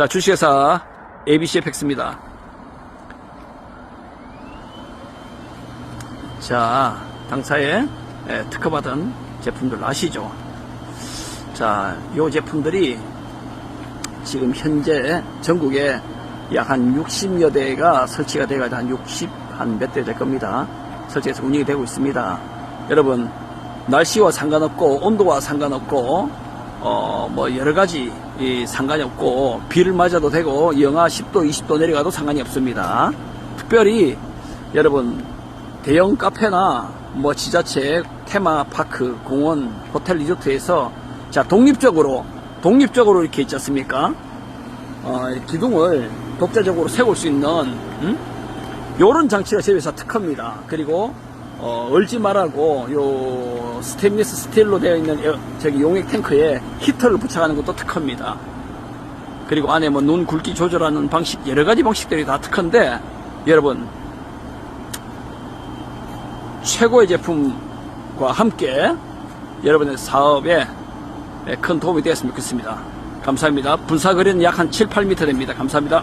자, 주식회사 ABC 팩스입니다. 자, 당사에 예, 특허받은 제품들 아시죠? 자, 요 제품들이 지금 현재 전국에 약 한 60여 대가 설치가 돼가지고 한 60, 한 몇 대 될 겁니다. 설치해서 운영이 되고 있습니다. 여러분, 날씨와 상관없고, 온도와 상관없고, 어, 뭐, 여러 가지, 이, 상관이 없고, 비를 맞아도 되고, 영하 10도, 20도 내려가도 상관이 없습니다. 특별히, 여러분, 대형 카페나, 뭐, 지자체, 테마파크, 공원, 호텔 리조트에서, 자, 독립적으로, 독립적으로 이렇게 있지 않습니까? 어, 기둥을 독자적으로 세울 수 있는 음? 요런 장치가 저희 회사 특허입니다. 그리고 어, 얼지 말라고 요 스테인리스 스틸로 되어 있는 여- 저기 용액 탱크에 히터를 부착하는 것도 특허입니다. 그리고 안에 뭐 눈 굵기 조절하는 방식 여러 가지 방식들이 다 특허인데 여러분 최고의 제품과 함께 여러분의 사업에 큰 도움이 되었으면 좋겠습니다. 감사합니다. 분사거리는 약 한 7, 8m 됩니다. 감사합니다.